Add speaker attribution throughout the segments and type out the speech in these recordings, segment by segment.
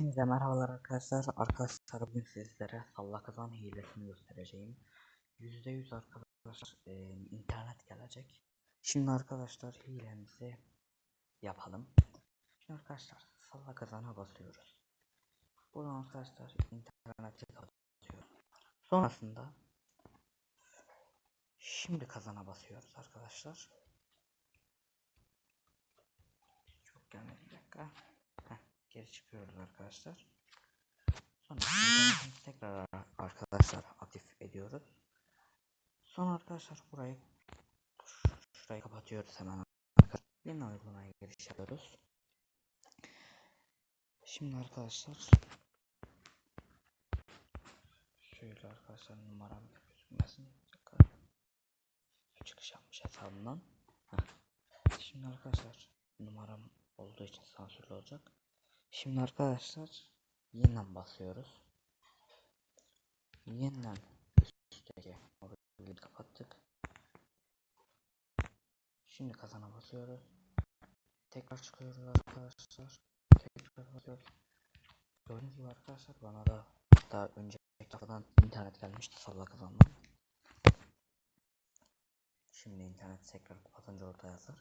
Speaker 1: Hepinize merhabalar arkadaşlar. Arkadaşlar bugün sizlere Allah kazan hilesini göstereceğim. %100 arkadaşlar e, internet gelecek. Şimdi arkadaşlar hilemizi yapalım. Şimdi arkadaşlar salla kazana basıyoruz. Buradan arkadaşlar interneti kapatıyoruz. Sonrasında şimdi kazana basıyoruz arkadaşlar. Çok gelmedi bir dakika. Geri çıkıyoruz arkadaşlar. Sonra tekrar arkadaşlar aktif ediyoruz. Sonra arkadaşlar burayı şurayı kapatıyoruz hemen arkadaşlar. Yeni uygulamaya giriş yapıyoruz. Şimdi arkadaşlar şöyle arkadaşlar numaram gözükmesin. Çıkış yapmış. Heh. Şimdi arkadaşlar numaram olduğu için sansürlü olacak. Şimdi arkadaşlar yeniden basıyoruz. Yeniden üstteki mobilini kapattık. Şimdi kazana basıyoruz. Tekrar çıkıyoruz arkadaşlar. Tekrar basıyoruz. Gördüğünüz gibi arkadaşlar bana da daha önceki haftadan internet gelmişti salla kazanmam. Şimdi internet tekrar kapatınca orada yazar.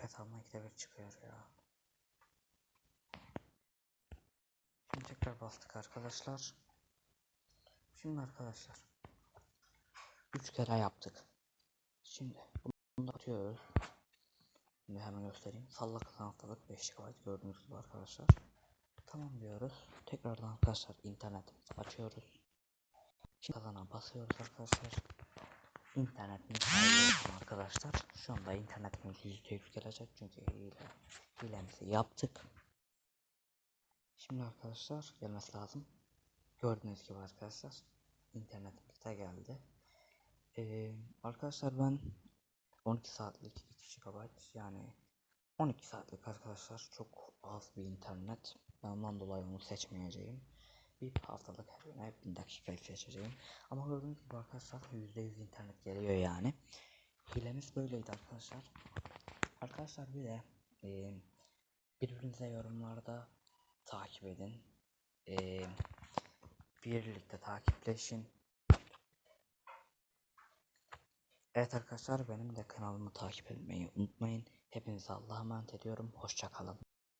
Speaker 1: Hesabıma ikide bir çıkıyor ya. Tekrar bastık arkadaşlar. Şimdi arkadaşlar 3 kere yaptık. Şimdi bunu da atıyoruz. Şimdi hemen göstereyim. Salla kazan haftalık 5 GB gördüğünüz gibi arkadaşlar. Tamam diyoruz. Tekrardan arkadaşlar internetimizi açıyoruz. Şimdi kazana basıyoruz arkadaşlar. İnternetimiz olsun arkadaşlar. Şu anda internetimiz %100 gelecek çünkü hile, hilemizi yaptık. Şimdi arkadaşlar gelmesi lazım. Gördüğünüz gibi arkadaşlar internetimiz de geldi. Ee, arkadaşlar ben 12 saatlik 2 GB yani 12 saatlik arkadaşlar çok az bir internet. Ben ondan dolayı onu seçmeyeceğim. Bir haftalık her güne 1000 dakikayı seçeceğim. Ama gördüğünüz gibi arkadaşlar %100 internet geliyor yani. Hilemiz böyleydi arkadaşlar. Arkadaşlar bir de e, birbirinize yorumlarda takip edin. E, birlikte takipleşin. Evet arkadaşlar benim de kanalımı takip etmeyi unutmayın. Hepinize Allah'a emanet ediyorum. Hoşçakalın.